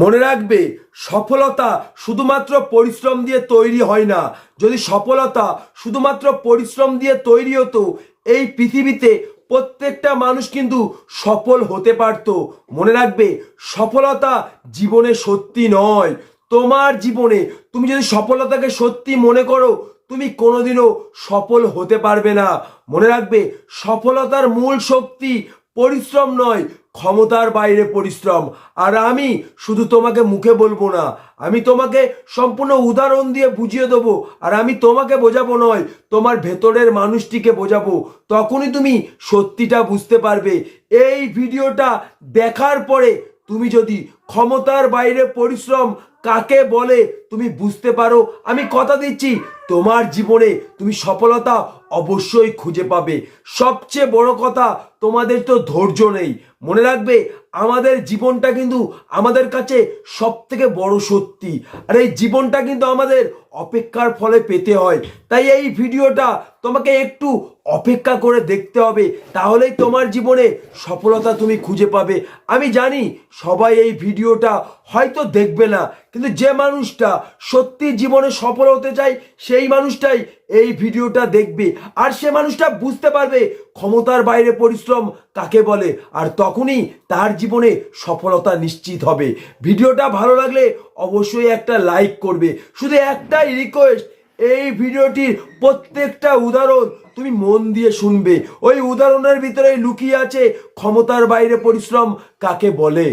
মনে রাখবে, সফলতা শুধুমাত্র পরিশ্রম দিয়ে তৈরি হয় না। যদি সফলতা শুধুমাত্র পরিশ্রম দিয়ে তৈরি হতো, এই পৃথিবীতে প্রত্যেকটা মানুষ কিন্তু সফল হতে পারত। মনে রাখবে, সফলতা জীবনে সত্যি নয়। তোমার জীবনে তুমি যদি সফলতাকে সত্যি মনে করো, তুমি কোনোদিনও সফল হতে পারবে না। মনে রাখবে, সফলতার মূল শক্তি পরিশ্রম নয় ক্ষমতার বাইরে পরিশ্রম। আর আমি শুধু তোমাকে মুখে বলব না, আমি তোমাকে সম্পূর্ণ উদাহরণ দিয়ে বুঝিয়ে দেবো। আর আমি তোমাকে বোঝাবো নয়, তোমার ভেতরের মানুষটিকে বোঝাবো। তখনই তুমি সত্যিটা বুঝতে পারবে। এই ভিডিওটা দেখার পরে তুমি যদি ক্ষমতার বাইরে পরিশ্রম কাকে বলে তুমি বুঝতে পারো, আমি কথা দিচ্ছি। তোমার জীবনে তুমি সফলতা অবশ্যই খুঁজে পাবে। সবচেয়ে বড় কথা, তোমাদের তো ধৈর্য নেই। মনে রাখবে, আমাদের জীবনটা কিন্তু আমাদের কাছে সব থেকে বড় সত্যি। আর এই জীবনটা কিন্তু আমাদের অপেক্ষার ফলে পেতে হয়। তাই এই ভিডিওটা তোমাকে একটু অপেক্ষা করে দেখতে হবে। তাহলেই তোমার জীবনে সফলতা তুমি খুঁজে পাবে। আমি জানি সবাই এই ভিডিওটা হয়তো দেখবে না, কিন্তু যে মানুষটা সত্যি জীবনে সফল হতে চায় সেই মানুষটাই এই ভিডিওটা দেখবে। আর সে মানুষটা বুঝতে পারবে ক্ষমতার বাইরে পরিশ্রম কাকে বলে, আর তখনই তার জীবনে সফলতা নিশ্চিত হবে। ভিডিওটা ভালো লাগলে অবশ্যই একটা লাইক করবে। শুধু একটাই রিকোয়েস্ট এই ভিডিওটির প্রত্যেকটা উদাহরণ তুমি মন দিয়ে শুনবে। ওই উদাহরণের ভিতরে লুকিয়ে আছে ক্ষমতার বাইরে পরিশ্রম কাকে বলে।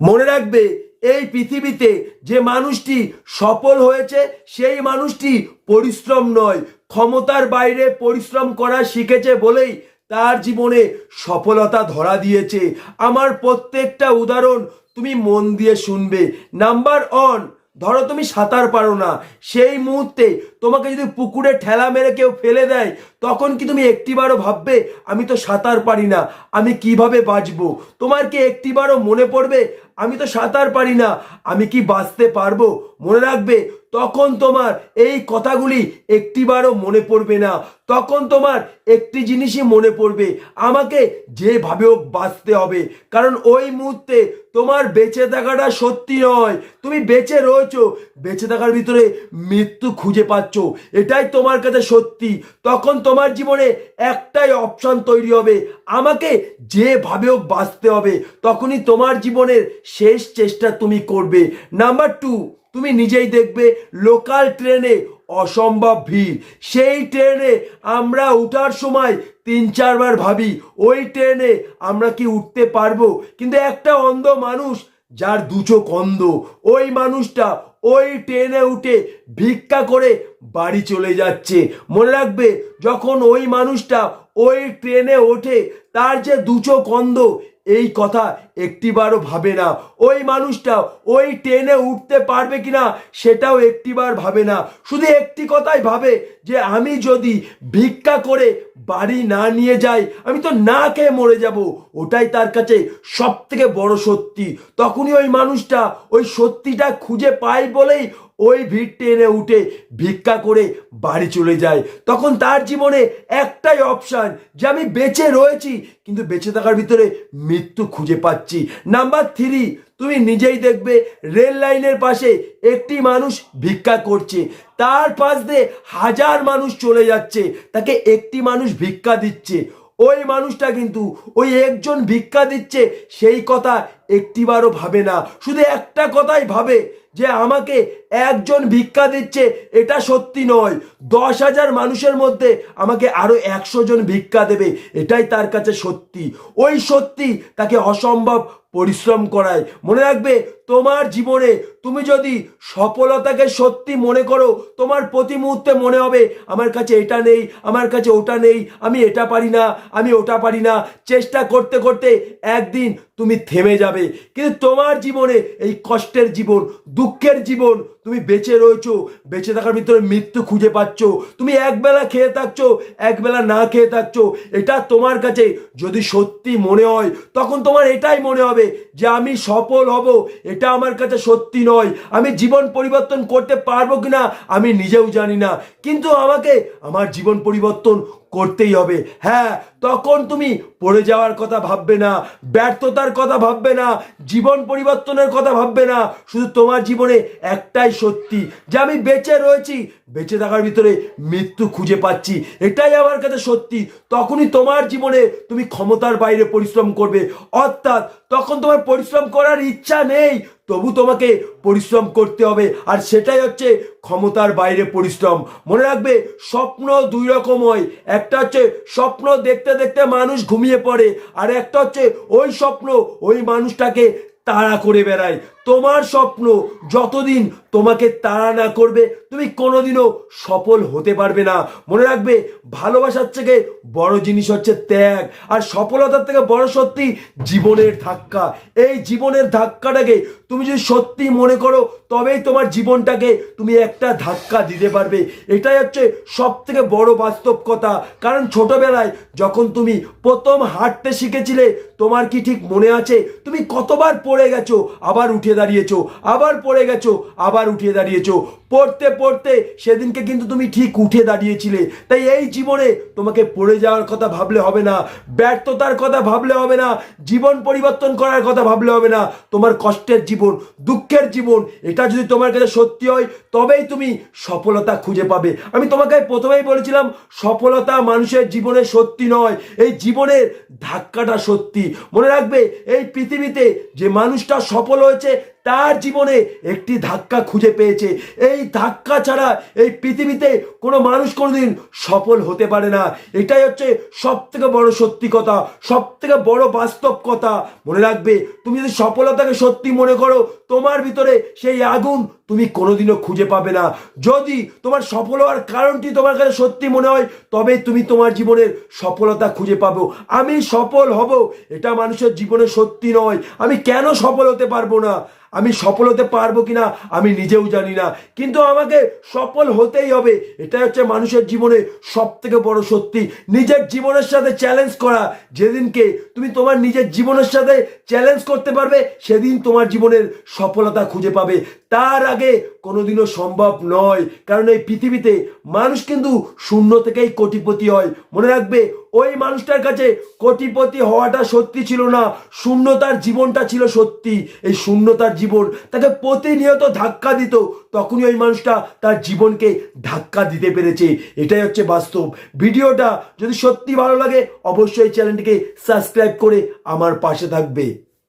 মনে রাখবে এই পৃথিবীতে যে মানুষটি সফল হয়েছে, সেই মানুষটি পরিশ্রম নয়। ক্ষমতার বাইরে পরিশ্রম করা শিখেছে বলেই তার জীবনে সফলতা ধরা দিয়েছে। আমার প্রত্যেকটা উদাহরণ তুমি মন দিয়ে শুনবে। নাম্বার ওয়ান ধরো তুমি সাঁতার পারো না। সেই মুহূর্তে তোমাকে যদি পুকুরে ঠেলা মেরে কেউ ফেলে দেয়, তখন কি তুমি একটিবারও ভাববে, আমি তো সাঁতার পারি না, আমি কীভাবে বাঁচবো? তোমার কি একটিবারও মনে পড়বে, আমি তো সাঁতার পারি না, আমি কি বাঁচতে পারব? মনে রাখবে, তখন তোমার এই কথাগুলি একটিবারও মনে পড়বে না। তখন তোমার একটি জিনিসই মনে পড়বে, আমাকে যেভাবে হোক বাঁচতে হবে। কারণ ওই মুহূর্তে তোমার বেঁচে থাকাটা সত্যি নয়। তুমি বেঁচে রয়েছো, বেঁচে থাকার ভিতরে মৃত্যু খুঁজে পাচ্ছ এটাই তোমার কাছে সত্যি। তখন তোমার জীবনে একটাই অপশন তৈরি হবে। আমাকে যেভাবে হোক বাঁচতে হবে, তখনই তোমার জীবনের শেষ চেষ্টা তুমি করবে। নাম্বার টু তুমি নিজেই দেখবে লোকাল ট্রেনে অসম্ভব ভিড়। সেই ট্রেনে আমরা উঠার সময় তিন চারবার ভাবি, ওই ট্রেনে আমরা কি উঠতে পারব? কিন্তু একটা অন্ধ মানুষ, যার দু চোখ অন্ধ, ওই মানুষটা ওই ট্রেনে উঠে ভিক্ষা করে বাড়ি চলে যাচ্ছে। মনে রাখবে, যখন ওই মানুষটা ওই ট্রেনে ওঠে, তার যে দুচো অন্ধ, এই কথা একটিবারও ভাবে না। ওই মানুষটা ওই ট্রেনে উঠতে পারবে কি না সেটাও একটিবার ভাবে না। শুধু একটি কথাই ভাবে যে, আমি যদি ভিক্ষা করে বাড়ি না নিয়ে যাই, আমি তো না খেয়ে মরে যাব। ওটাই তার কাছে সব থেকে বড় সত্যি। তখনই ওই মানুষটা ওই সত্যিটা খুঁজে পায় বলেই ওই ভিড় টেনে উঠে ভিক্ষা করে বাড়ি চলে যায়। তখন তার জীবনে একটাই অপশান যে আমি বেঁচে রয়েছি, কিন্তু বেঁচে থাকার ভিতরে মৃত্যু খুঁজে পাচ্ছি। নাম্বার থ্রি তুমি নিজেই দেখবে, রেল লাইনের পাশে একটি মানুষ ভিক্ষা করছে। তার পাশ দিয়ে হাজার মানুষ চলে যাচ্ছে, তাকে একটি মানুষ ভিক্ষা দিচ্ছে। ওই মানুষটা কিন্তু, ওই একজন ভিক্ষা দিচ্ছে, সেই কথা একটিবারও ভাবে না। শুধু একটা কথাই ভাবে যে আমাকে একজন ভিক্ষা দিচ্ছে, এটা সত্যি নয়। দশ হাজার মানুষের মধ্যে আমাকে আরও একশো জন ভিক্ষা দেবে, এটাই তার কাছে সত্যি। ওই সত্যি তাকে অসম্ভব পরিশ্রম করায়। মনে রাখবে, তোমার জীবনে তুমি যদি সফলতাকে সত্যি মনে করো, তোমার প্রতি মুহূর্তে মনে হবে, আমার কাছে এটা নেই, আমার কাছে ওটা নেই, আমি এটা পারি না, আমি ওটা পারি না। চেষ্টা করতে করতে একদিন তুমি থেমে যাবে। কিন্তু তোমার জীবনে এই কষ্টের জীবন দুঃখের জীবন তুমি বেঁচে রয়েছো, বেঁচে থাকার ভিতরে মৃত্যু খুঁজে পাচ্ছ, তুমি একবেলা খেয়ে থাকছো, একবেলা না খেয়ে থাকছো, এটা তোমার কাছে যদি সত্যি মনে হয়, তখন তোমার এটাই মনে হবে যে আমি সফল হব, এটা আমার কাছে সত্যি নয়। আমি জীবন পরিবর্তন করতে পারব কিনা, আমি নিজেও জানি না। কিন্তু আমাকে, আমার জীবন পরিবর্তন করতেই হবে। হ্যাঁ তখন তুমি পড়ে যাওয়ার কথা ভাববে না, ব্যর্থতার কথা ভাববে না, জীবন পরিবর্তনের কথা ভাববে না। শুধু তোমার জীবনে একটাই সত্যি, যে আমি বেঁচে রয়েছি, বেঁচে থাকার ভিতরে মৃত্যু খুঁজে পাচ্ছি। এটাই আমার কাছে সত্যি। তখনই তোমার জীবনে তুমি ক্ষমতার বাইরে পরিশ্রম করবে। অর্থাৎ তখন তোমার পরিশ্রম করার ইচ্ছা নেই, তবু তোমাকে পরিশ্রম করতে হবে। আর সেটাই হচ্ছে ক্ষমতার বাইরে পরিশ্রম। মনে রাখবে, স্বপ্ন দুই রকম হয়। একটা হচ্ছে স্বপ্ন দেখতে দেখতে মানুষ ঘুমিয়ে পড়ে, আর একটা হচ্ছে ওই স্বপ্ন ওই মানুষটাকে তাড়া করে বেড়ায় তোমার স্বপ্ন যতদিন তোমাকে তাড়া না করবে, তুমি কোনোদিনও সফল হতে পারবে না। মনে রাখবে, ভালোবাসার থেকে বড় জিনিস হচ্ছে ত্যাগ, আর সফলতার থেকে বড় সত্যি জীবনের ধাক্কা। এই জীবনের ধাক্কাটাকে তুমি যদি সত্যি মনে করো তবেই তোমার জীবনটাকে তুমি একটা ধাক্কা দিতে পারবে। এটাই হচ্ছে সব থেকে বড় বাস্তব কথা। কারণ ছোটবেলায় যখন তুমি প্রথম হাঁটতে শিখেছিলে, তোমার কি ঠিক মনে আছে? তুমি কতবার পড়ে গেছো, আবার উঠে দাঁড়িয়েছো। আবার পড়ে গেছো, আবার উঠে দাঁড়িয়েছো। পড়তে পড়তে সেদিনকে কিন্তু তুমি ঠিক উঠে দাঁড়িয়েছিলে। তাই এই জীবনে তোমাকে পড়ে যাওয়ার কথা ভাবলে হবে না, ব্যর্থতার কথা ভাবলে হবে না, জীবন পরিবর্তন করার কথা ভাবলে হবে না। তোমার কষ্টের জীবন, দুঃখের জীবন, এটা যদি তোমার কাছে সত্যি হয়, তবেই তুমি সফলতা খুঁজে পাবে। আমি তোমাকে প্রথমেই বলেছিলাম, সফলতা মানুষের জীবনে সত্যি নয়, এই জীবনের ধাক্কাটা সত্যি। মনে রাখবে, এই পৃথিবীতে যে মানুষটা সফল হয়েছে তার জীবনে একটি ধাক্কা খুঁজে পেয়েছে। এই ধাক্কা ছাড়া এই পৃথিবীতে কোনো মানুষ কোনোদিন সফল হতে পারে না। এটাই হচ্ছে সব থেকে বড় সত্যি কথা সব থেকে বড় বাস্তব কথা। মনে রাখবে, তুমি যদি সফলতাকে সত্যি মনে করো, তোমার ভিতরে সেই আগুন তুমি কোনোদিনও খুঁজে পাবে না। যদি তোমার সফল হওয়ার কারণটি তোমার কাছে সত্যি মনে হয়, তবে তুমি তোমার জীবনের সফলতা খুঁজে পাবো। আমি সফল হব, এটা মানুষের জীবনে সত্যি নয়। আমি কেন সফল হতে পারব না? আমি সফল হতে পারব কিনা, আমি নিজেও জানি না। কিন্তু আমাকে সফল হতেই হবে, এটাই হচ্ছে মানুষের জীবনে সব থেকে বড় সত্যি। নিজের জীবনের সাথে চ্যালেঞ্জ করা, যেদিনকে তুমি তোমার নিজের জীবনের সাথে চ্যালেঞ্জ করতে পারবে, সেদিন তোমার জীবনের সফলতা খুঁজে পাবে। তার আগে কোনোদিনও সম্ভব নয়। কারণ এই পৃথিবীতে মানুষ কিন্তু শূন্য থেকেই কোটিপতি হয়। মনে রাখবে, ওই মানুষটার কাছে কোটিপতি হওয়াটা সত্যি ছিল না, শূন্যতার জীবনটা ছিল সত্যি। এই শূন্যতার জীবন তাকে প্রতিনিয়ত ধাক্কা দিত, তখনই ওই মানুষটা তার জীবনকে ধাক্কা দিতে পেরেছে। এটাই হচ্ছে বাস্তব। ভিডিওটা যদি সত্যি ভালো লাগে, অবশ্যই চ্যানেলটিকে সাবস্ক্রাইব করে আমার পাশে থাকবে।